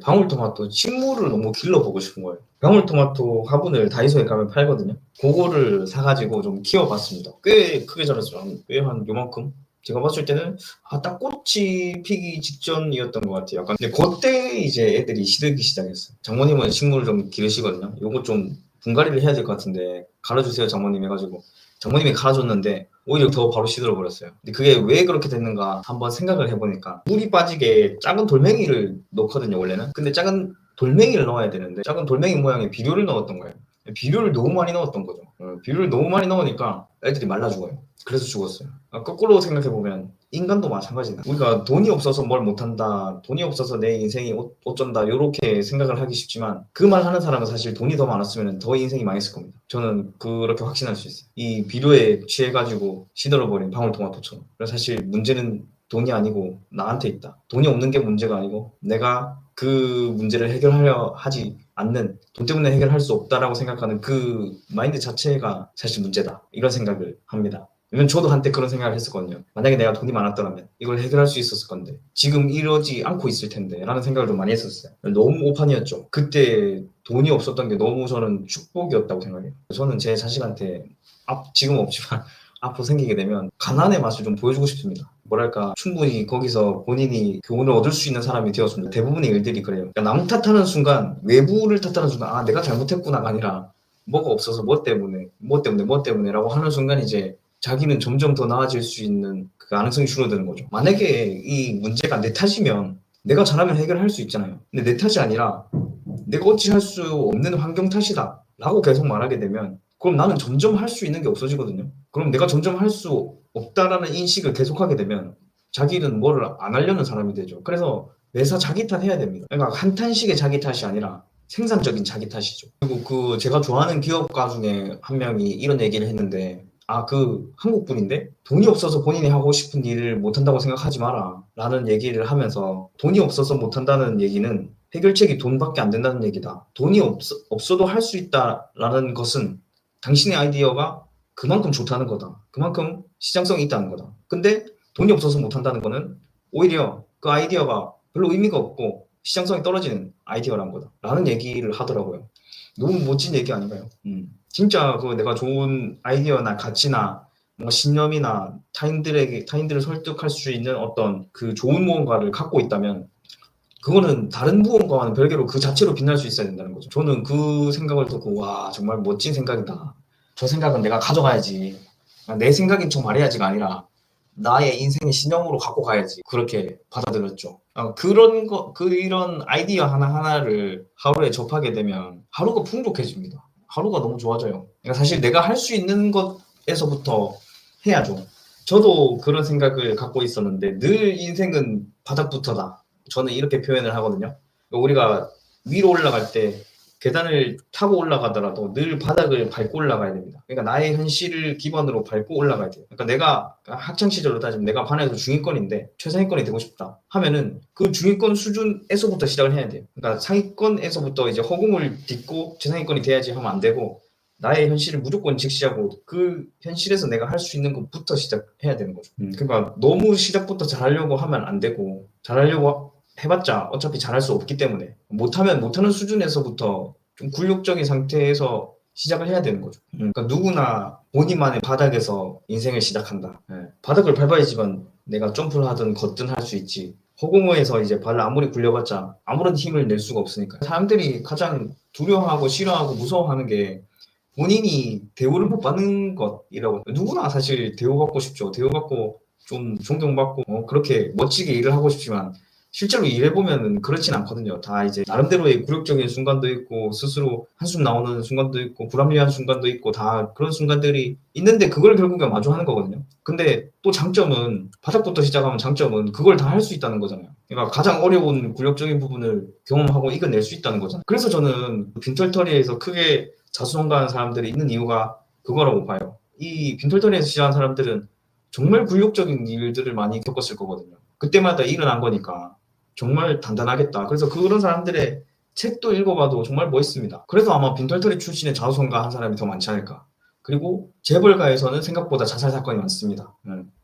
방울토마토 식물을 너무 길러보고 싶은 거예요. 방울토마토 화분을 다이소에 가면 팔거든요. 그거를 사가지고 좀 키워봤습니다. 꽤 크게 자랐어요. 꽤한 요만큼? 제가 봤을 때는 아, 딱 꽃이 피기 직전이었던 것 같아요. 약간 근데 그때 이제 애들이 시들기 시작했어요. 장모님은 식물을 좀 기르시거든요. 요거 좀 분갈이를 해야 될 것 같은데 갈아주세요 장모님 해가지고 장모님이 갈아줬는데 오히려 더 바로 시들어 버렸어요. 근데 그게 왜 그렇게 됐는가 한번 생각을 해보니까 물이 빠지게 작은 돌멩이를 넣거든요 원래는. 근데 작은 돌멩이를 넣어야 되는데 작은 돌멩이 모양의 비료를 넣었던 거예요. 비료를 너무 많이 넣었던 거죠. 어, 비료를 너무 많이 넣으니까 애들이 말라 죽어요. 그래서 죽었어요. 아, 거꾸로 생각해 보면 인간도 마찬가지다. 우리가 돈이 없어서 뭘 못한다, 돈이 없어서 내 인생이 어- 어쩐다 이렇게 생각을 하기 쉽지만 그 말 하는 사람은 사실 돈이 더 많았으면 더 인생이 망했을 겁니다. 저는 그렇게 확신할 수 있어요. 이 비료에 취해가지고 시들어버린 방울토마토처럼. 그래서 사실 문제는 돈이 아니고 나한테 있다. 돈이 없는 게 문제가 아니고 내가 그 문제를 해결하려 하지 않는 돈 때문에 해결할 수 없다라고 생각하는 그 마인드 자체가 사실 문제다. 이런 생각을 합니다. 왜냐면 저도 한때 그런 생각을 했었거든요. 만약에 내가 돈이 많았더라면 이걸 해결할 수 있었을 건데 지금 이러지 않고 있을 텐데 라는 생각을 좀 많이 했었어요. 너무 오판이었죠. 그때 돈이 없었던 게 너무 저는 축복이었다고 생각해요. 저는 제 자식한테 앞, 지금 없지만 앞으로 생기게 되면 가난의 맛을 좀 보여주고 싶습니다. 뭐랄까 충분히 거기서 본인이 교훈을 얻을 수 있는 사람이 되었습니다. 대부분의 일들이 그래요. 그러니까 남 탓하는 순간 외부를 탓하는 순간 아 내가 잘못했구나가 아니라 뭐가 없어서 뭐 때문에 뭐 때문에 뭐 때문에라고 하는 순간 이제 자기는 점점 더 나아질 수 있는 그 가능성이 줄어드는 거죠. 만약에 이 문제가 내 탓이면 내가 잘하면 해결할 수 있잖아요. 근데 내 탓이 아니라 내가 어찌 할 수 없는 환경 탓이다 라고 계속 말하게 되면 그럼 나는 점점 할 수 있는 게 없어지거든요. 그럼 내가 점점 할 수 없다라는 인식을 계속하게 되면 자기는 뭐를 안 하려는 사람이 되죠. 그래서 매사 자기 탓 해야 됩니다. 그러니까 한탄식의 자기 탓이 아니라 생산적인 자기 탓이죠. 그리고 그 제가 좋아하는 기업가 중에 한 명이 이런 얘기를 했는데 아 그 한국 분인데 돈이 없어서 본인이 하고 싶은 일을 못 한다고 생각하지 마라 라는 얘기를 하면서 돈이 없어서 못 한다는 얘기는 해결책이 돈밖에 안 된다는 얘기다. 돈이 없, 없어도 할 수 있다라는 것은 당신의 아이디어가 그만큼 좋다는 거다. 그만큼 시장성이 있다는 거다. 근데 돈이 없어서 못 한다는 거는 오히려 그 아이디어가 별로 의미가 없고 시장성이 떨어지는 아이디어란 거다. 라는 얘기를 하더라고요. 너무 멋진 얘기 아닌가요? 음. 진짜 그 내가 좋은 아이디어나 가치나 뭔가 신념이나 타인들에게 타인들을 설득할 수 있는 어떤 그 좋은 무언가를 갖고 있다면 그거는 다른 무언가와는 별개로 그 자체로 빛날 수 있어야 된다는 거죠. 저는 그 생각을 듣고 와 정말 멋진 생각이다. 저 생각은 내가 가져가야지. 내 생각인 척 말해야지가 아니라 나의 인생의 신념으로 갖고 가야지. 그렇게 받아들였죠. 어, 그런 거, 그 이런 아이디어 하나 하나를 하루에 접하게 되면 하루가 풍족해집니다. 하루가 너무 좋아져요. 그러니까 사실 내가 할 수 있는 것에서부터 해야죠. 저도 그런 생각을 갖고 있었는데 늘 인생은 바닥부터다. 저는 이렇게 표현을 하거든요. 우리가 위로 올라갈 때 계단을 타고 올라가더라도 늘 바닥을 밟고 올라가야 됩니다. 그러니까 나의 현실을 기반으로 밟고 올라가야 돼요. 그러니까 내가 학창 시절로 따지면 내가 반에서 중위권인데 최상위권이 되고 싶다 하면은 그 중위권 수준에서부터 시작을 해야 돼요. 그러니까 상위권에서부터 이제 허공을 딛고 최상위권이 돼야지 하면 안 되고 나의 현실을 무조건 직시하고 그 현실에서 내가 할 수 있는 것부터 시작해야 되는 거죠. 음, 그러니까 너무 시작부터 잘하려고 하면 안 되고 잘하려고 해봤자 어차피 잘할 수 없기 때문에 못하면 못하는 수준에서부터 좀 굴욕적인 상태에서 시작을 해야 되는 거죠. 음, 그러니까 누구나 본인만의 바닥에서 인생을 시작한다. 예, 바닥을 밟아야지만 내가 점프를 하든 걷든 할 수 있지. 허공에서 이제 발을 아무리 굴려봤자 아무런 힘을 낼 수가 없으니까 사람들이 가장 두려워하고 싫어하고 무서워하는 게 본인이 대우를 못 받는 것이라고 누구나 사실 대우받고 싶죠. 대우받고 좀 존경받고 어, 그렇게 멋지게 일을 하고 싶지만 실제로 일해보면은 그렇진 않거든요. 다 이제 나름대로의 굴욕적인 순간도 있고 스스로 한숨 나오는 순간도 있고 불합리한 순간도 있고 다 그런 순간들이 있는데 그걸 결국에 마주하는 거거든요. 근데 또 장점은 바닥부터 시작하면 장점은 그걸 다 할 수 있다는 거잖아요. 그러니까 가장 어려운 굴욕적인 부분을 경험하고 이겨낼 수 있다는 거잖아요. 그래서 저는 빈털터리에서 크게 자수성가하는 사람들이 있는 이유가 그거라고 봐요. 이 빈털터리에서 시작한 사람들은 정말 굴욕적인 일들을 많이 겪었을 거거든요. 그때마다 일어난 거니까 정말 단단하겠다. 그래서 그런 사람들의 책도 읽어봐도 정말 멋있습니다. 그래서 아마 빈털터리 출신의 자수성가 한 사람이 더 많지 않을까. 그리고 재벌가에서는 생각보다 자살 사건이 많습니다.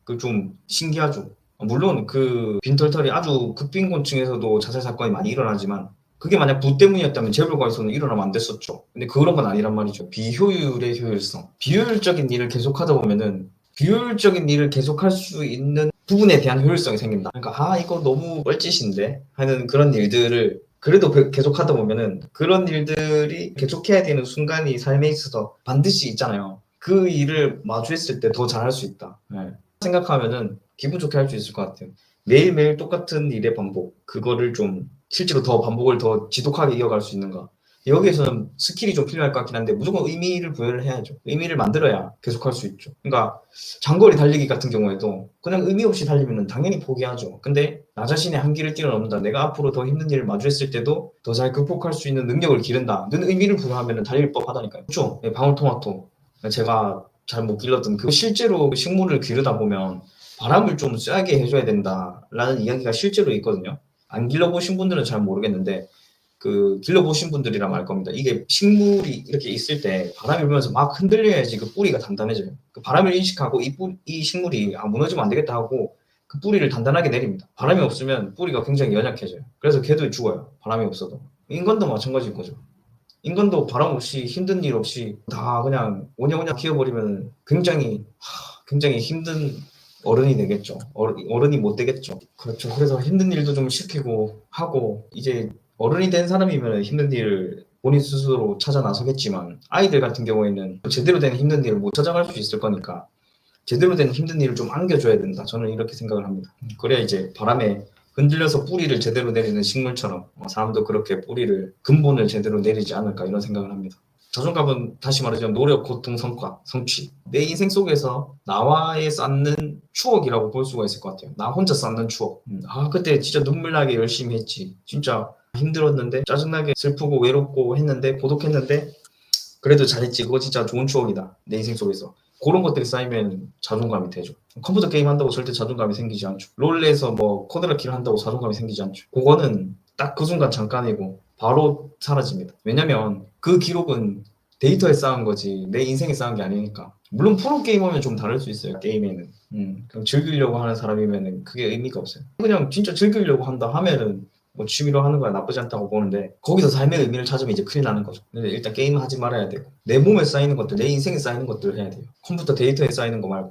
그좀 신기하죠. 물론 그 빈털터리 아주 극빈곤층에서도 자살 사건이 많이 일어나지만 그게 만약 부 때문이었다면 재벌가에서는 일어나면 안 됐었죠. 근데 그런 건 아니란 말이죠. 비효율의 효율성. 비효율적인 일을 계속하다 보면은 비효율적인 일을 계속할 수 있는 부분에 대한 효율성이 생긴다. 그러니까 아 이거 너무 뻘짓인데 하는 그런 일들을 그래도 그- 계속 하다 보면은 그런 일들이 계속해야 되는 순간이 삶에 있어서 반드시 있잖아요. 그 일을 마주했을 때 더 잘할 수 있다. 네. 생각하면은 기분 좋게 할 수 있을 것 같아요. 매일매일 똑같은 일의 반복, 그거를 좀 실제로 더 반복을 더 지독하게 이어갈 수 있는가. 여기에서는 스킬이 좀 필요할 것 같긴 한데 무조건 의미를 부여를 해야죠. 의미를 만들어야 계속할 수 있죠. 그러니까 장거리 달리기 같은 경우에도 그냥 의미 없이 달리면 당연히 포기하죠. 근데 나 자신의 한계를 뛰어넘는다. 내가 앞으로 더 힘든 일을 마주했을 때도 더 잘 극복할 수 있는 능력을 기른다. 는 의미를 부여하면 달릴 법하다니까요. 그렇죠? 네, 방울토마토. 제가 잘 못 길렀던 그 실제로 식물을 기르다 보면 바람을 좀 쐬게 해줘야 된다라는 이야기가 실제로 있거든요. 안 길러보신 분들은 잘 모르겠는데 그 길러보신 분들이라면 알 겁니다. 이게 식물이 이렇게 있을 때 바람이 불면서 막 흔들려야지 그 뿌리가 단단해져요. 그 바람을 인식하고 이, 뿌, 이 식물이 아, 무너지면 안 되겠다 하고 그 뿌리를 단단하게 내립니다. 바람이 없으면 뿌리가 굉장히 연약해져요. 그래서 걔도 죽어요. 바람이 없어도. 인간도 마찬가지인 거죠. 인간도 바람 없이 힘든 일 없이 다 그냥 오냐오냐 키워버리면 굉장히 하, 굉장히 힘든 어른이 되겠죠. 어른, 어른이 못 되겠죠. 그렇죠. 그래서 힘든 일도 좀 시키고 하고 이제 어른이 된 사람이면 힘든 일을 본인 스스로 찾아 나서겠지만 아이들 같은 경우에는 제대로 된 힘든 일을 못 찾아갈 수 있을 거니까 제대로 된 힘든 일을 좀 안겨줘야 된다. 저는 이렇게 생각을 합니다. 그래야 이제 바람에 흔들려서 뿌리를 제대로 내리는 식물처럼 어, 사람도 그렇게 뿌리를 근본을 제대로 내리지 않을까 이런 생각을 합니다. 자존감은 다시 말하자면 노력, 고통, 성과, 성취. 내 인생 속에서 나와의 쌓는 추억이라고 볼 수가 있을 것 같아요. 나 혼자 쌓는 추억. 음, 아 그때 진짜 눈물 나게 열심히 했지. 진짜 힘들었는데 짜증나게 슬프고 외롭고 했는데 고독했는데 그래도 잘했지. 그거 진짜 좋은 추억이다. 내 인생 속에서. 그런 것들이 쌓이면 자존감이 되죠. 컴퓨터 게임 한다고 절대 자존감이 생기지 않죠. 롤에서 뭐 코드라키를 한다고 자존감이 생기지 않죠. 그거는 딱 그 순간 잠깐이고 바로 사라집니다. 왜냐면 그 기록은 데이터에 쌓은 거지 내 인생에 쌓은 게 아니니까. 물론 프로 게이머면 좀 다를 수 있어요. 게임에는. 음, 그냥 즐기려고 하는 사람이면은 그게 의미가 없어요. 그냥 진짜 즐기려고 한다 하면은 뭐 취미로 하는 거야 나쁘지 않다고 보는데 거기서 삶의 의미를 찾으면 이제 큰일 나는 거죠. 근데 일단 게임 하지 말아야 되고 내 몸에 쌓이는 것들, 내 인생에 쌓이는 것들을 해야 돼요. 컴퓨터 데이터에 쌓이는 거 말고